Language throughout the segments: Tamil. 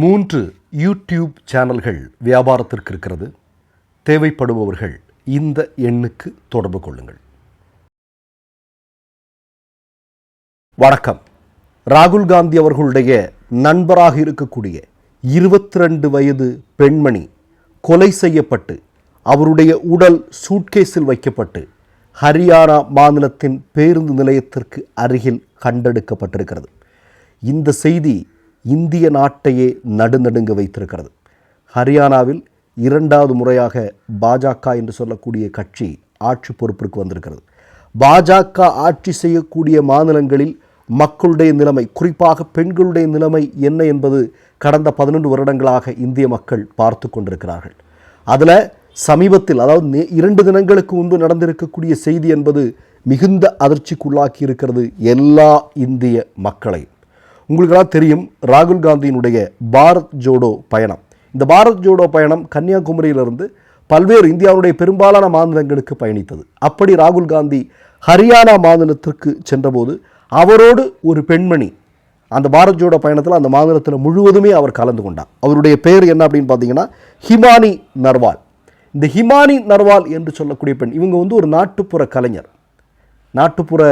மூன்று யூடியூப் சேனல்கள் வியாபாரத்திற்கு இருக்கிறது. தேவைப்படுபவர்கள் இந்த எண்ணுக்கு தொடர்பு கொள்ளுங்கள். வணக்கம். ராகுல் காந்தி அவர்களுடைய நண்பராக இருக்கக்கூடிய இருபத்தி ரெண்டு வயது பெண்மணி கொலை செய்யப்பட்டு அவருடைய உடல் சூட்கேஸில் வைக்கப்பட்டு ஹரியானா மாநிலத்தின் பேருந்து நிலையத்திற்கு அருகில் கண்டெடுக்கப்பட்டிருக்கிறது. இந்த செய்தி இந்திய நாட்டையே நடுநடுங்க வைத்திருக்கிறது. ஹரியானாவில் இரண்டாவது முறையாக பாஜக என்று சொல்லக்கூடிய கட்சி ஆட்சி பொறுப்பிற்கு வந்திருக்கிறது. பாஜக ஆட்சி செய்யக்கூடிய மாநிலங்களில் மக்களுடைய நிலைமை குறிப்பாக பெண்களுடைய நிலைமை என்ன என்பது கடந்த பதினொன்று வருடங்களாக இந்திய மக்கள் பார்த்து கொண்டிருக்கிறார்கள். அதில் சமீபத்தில் அதாவது நே- இரண்டு தினங்களுக்கு முன்பு நடந்திருக்கக்கூடிய செய்தி என்பது மிகுந்த அதிர்ச்சிக்குள்ளாக்கி இருக்கிறது எல்லா இந்திய மக்களையும். உங்களுக்கெல்லாம் தெரியும் ராகுல் காந்தியினுடைய பாரத் ஜோடோ பயணம். இந்த பாரத் ஜோடோ பயணம் கன்னியாகுமரியிலிருந்து பல்வேறு இந்தியாவுடைய பெரும்பாலான மாநிலங்களுக்கு பயணித்தது. அப்படி ராகுல் காந்தி ஹரியானா மாநிலத்திற்கு சென்றபோது அவரோடு ஒரு பெண்மணி அந்த பாரத் ஜோடோ பயணத்தில் அந்த மாநிலத்தில் முழுவதுமே அவர் கலந்து கொண்டார். அவருடைய பெயர் என்ன அப்படின்னு பார்த்தீங்கன்னா ஹிமானி நர்வால். இந்த ஹிமானி நர்வால் என்று சொல்லக்கூடிய பெண் இவங்க வந்து ஒரு நாட்டுப்புற கலைஞர். நாட்டுப்புற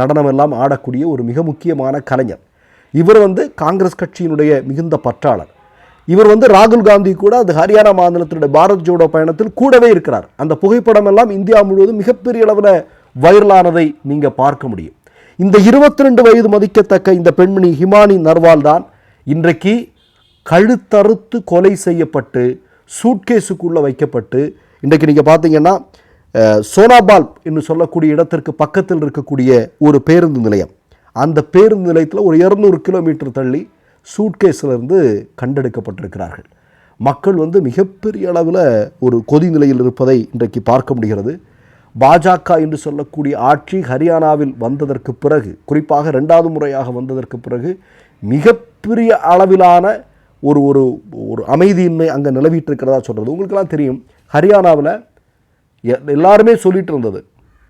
நடனம் எல்லாம் ஆடக்கூடிய ஒரு மிக முக்கியமான கலைஞர். இவர் வந்து காங்கிரஸ் கட்சியினுடைய மிகுந்த பற்றாளர். இவர் வந்து ராகுல் காந்தி கூட அந்த ஹரியானா மாநிலத்தினுடைய பாரத் ஜோடோ பயணத்தில் கூடவே இருக்கிறார். அந்த புகைப்படம் எல்லாம் இந்தியா முழுவதும் மிகப்பெரிய அளவில் வைரலானதை நீங்கள் பார்க்க முடியும். இந்த இருபத்தி ரெண்டு வயது மதிக்கத்தக்க இந்த பெண்மணி ஹிமானி நர்வால் தான் இன்றைக்கு கழுத்தறுத்து கொலை செய்யப்பட்டு சூட்கேஸுக்குள்ளே வைக்கப்பட்டு இன்றைக்கு நீங்கள் பார்த்தீங்கன்னா சோனாபால் என்று சொல்லக்கூடிய இடத்திற்கு பக்கத்தில் இருக்கக்கூடிய ஒரு பேருந்து நிலையம். அந்த பேருந்து நிலையத்தில் ஒரு இரநூறு கிலோமீட்டர் தள்ளி சூட்கேஸிலிருந்து கண்டெடுக்கப்பட்டிருக்கிறார்கள். மக்கள் வந்து மிகப்பெரிய அளவில் ஒரு கொதி நிலையில் இருப்பதை இன்றைக்கு பார்க்க முடிகிறது. பாஜக என்று சொல்லக்கூடிய ஆட்சி ஹரியானாவில் வந்ததற்கு பிறகு குறிப்பாக ரெண்டாவது முறையாக வந்ததற்கு பிறகு மிகப்பெரிய அளவிலான ஒரு ஒரு ஒரு அமைதியின்மை அங்கே நிலவிட்டு இருக்கிறதா சொல்கிறது உங்களுக்கெல்லாம் தெரியும். ஹரியானாவில் எல்லாருமே சொல்லிட்டு இருந்தது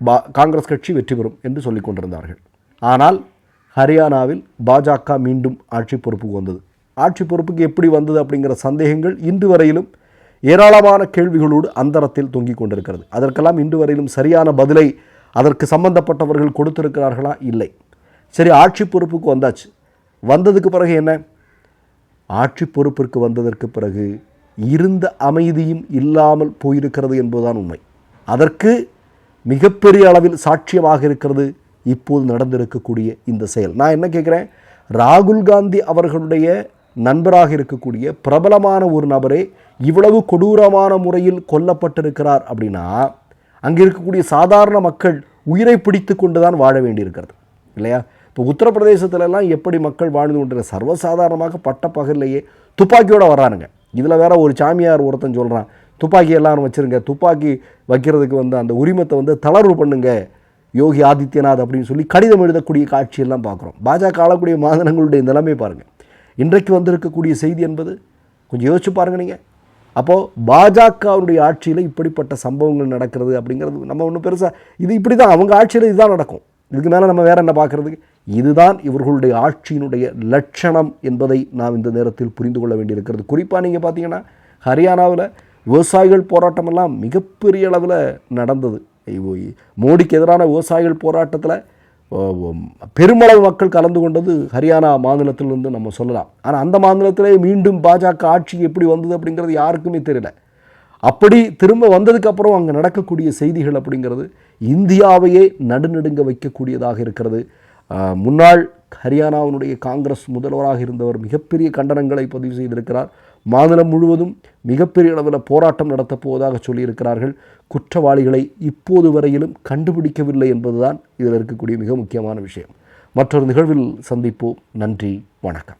பா காங்கிரஸ் கட்சி வெற்றி பெறும் என்று சொல்லிக் கொண்டிருந்தார்கள். ஆனால் ஹரியானாவில் பாஜக மீண்டும் ஆட்சி பொறுப்புக்கு வந்தது. ஆட்சி பொறுப்புக்கு எப்படி வந்தது அப்படிங்கிற சந்தேகங்கள் இன்று வரையிலும் ஏராளமான கேள்விகளோடு அந்தரத்தில் தொங்கிக் கொண்டிருக்கிறது. அதற்கெல்லாம் இன்று வரையிலும் சரியான பதிலை அதற்கு சம்பந்தப்பட்டவர்கள் கொடுத்திருக்கிறார்களா? இல்லை. சரி ஆட்சி பொறுப்புக்கு வந்தாச்சு. வந்ததுக்கு பிறகு என்ன? ஆட்சி பொறுப்பிற்கு வந்ததற்கு பிறகு இருந்த அமைதியும் இல்லாமல் போயிருக்கிறது என்பதுதான் உண்மை. அதற்கு மிகப்பெரிய அளவில் சாட்சியமாக இருக்கிறது இப்போது நடந்திருக்கக்கூடிய இந்த செயல். நான் என்ன கேட்குறேன்? ராகுல் காந்தி அவர்களுடைய நண்பராக இருக்கக்கூடிய பிரபலமான ஒரு நபரே இவ்வளவு கொடூரமான முறையில் கொல்லப்பட்டிருக்கிறார் அப்படின்னா அங்கே இருக்கக்கூடிய சாதாரண மக்கள் உயிரை பிடித்து கொண்டு தான் வாழ வேண்டியிருக்கிறது இல்லையா? இப்போ உத்தரப்பிரதேசத்துலலாம் எப்படி மக்கள் வாழ்ந்து கொண்டிருக்க சர்வசாதாரணமாக பட்ட பகல்லையே துப்பாக்கியோட வர்றானுங்க. இதில் வேற ஒரு சாமியார் ஒருத்தன் சொல்கிறான் துப்பாக்கி எல்லாரும் வச்சிருங்க. துப்பாக்கி வைக்கிறதுக்கு வந்து அந்த உரிமத்தை வந்து தளர்வு பண்ணுங்க. யோகி ஆதித்யநாத் அப்படின்னு சொல்லி கடிதம் எழுதக்கூடிய காட்சியெல்லாம் பார்க்குறோம். பாஜக ஆளக்கூடிய மாநிலங்களுடைய நிலைமை பாருங்கள் இன்றைக்கு வந்திருக்கக்கூடிய செய்தி என்பது கொஞ்சம் யோசிச்சு பாருங்கள் நீங்கள் அப்போது பாஜகவுடைய ஆட்சியில் இப்படிப்பட்ட சம்பவங்கள் நடக்கிறது அப்படிங்கிறது நம்ம ஒன்றும் பெருசாக இது இப்படி தான் அவங்க ஆட்சியில் இதுதான் நடக்கும். இதுக்கு மேலே நம்ம வேறு என்ன பார்க்குறதுக்கு? இதுதான் இவர்களுடைய ஆட்சியினுடைய லட்சணம் என்பதை நாம் இந்த நேரத்தில் புரிந்து கொள்ள வேண்டியிருக்கிறது. குறிப்பாக நீங்கள் பார்த்தீங்கன்னா ஹரியானாவில் விவசாயிகள் போராட்டமெல்லாம் மிகப்பெரிய அளவில் நடந்தது. ஐயோ, மோடிக்கு எதிரான விவசாயிகள் போராட்டத்தில் பெருமளவு மக்கள் கலந்து கொண்டது ஹரியானா மாநிலத்திலிருந்து நம்ம சொல்லலாம். ஆனால் அந்த மாநிலத்திலே மீண்டும் பாஜக ஆட்சி எப்படி வந்தது அப்படிங்கிறது யாருக்குமே தெரியல. அப்படி திரும்ப வந்ததுக்கப்புறம் அங்கே நடக்கக்கூடிய செய்திகள் அப்படிங்கிறது இந்தியாவையே நடுநடுங்க வைக்கக்கூடியதாக இருக்கிறது. முன்னாள் ஹரியானாவினுடைய காங்கிரஸ் முதல்வராக இருந்தவர் மிகப்பெரிய கண்டனங்களை பதிவு செய்திருக்கிறார். மாநிலம் முழுவதும் மிகப்பெரிய அளவில் போராட்டம் நடத்தப் போவதாக சொல்லியிருக்கிறார்கள். குற்றவாளிகளை இப்போது வரையிலும் கண்டுபிடிக்கவில்லை என்பதுதான் இதில் இருக்கக்கூடிய மிக முக்கியமான விஷயம். மற்றொரு நிகழ்வில் சந்திப்போம். நன்றி வணக்கம்.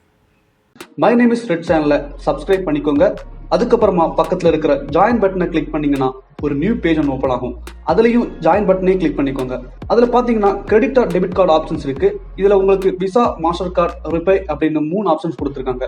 மை நேம் இஸ் ரெட் சேனலை சப்ஸ்கிரைப் பண்ணிக்கோங்க. அதுக்கப்புறமா பக்கத்தில் இருக்கிற ஜாயின் பட்டனை கிளிக் பண்ணீங்கன்னா ஒரு நியூ பேஜ் ஒன்று ஓப்பன் ஆகும். அதுலேயும் ஜாயின் பட்டனே கிளிக் பண்ணிக்கோங்க. அதில் பார்த்தீங்கன்னா credit or debit card options இருக்கு. இதில் உங்களுக்கு விசா மாஸ்டர் கார்டு ரிப்பே அப்படின்னு மூணு ஆப்ஷன்ஸ் கொடுத்துருக்காங்க.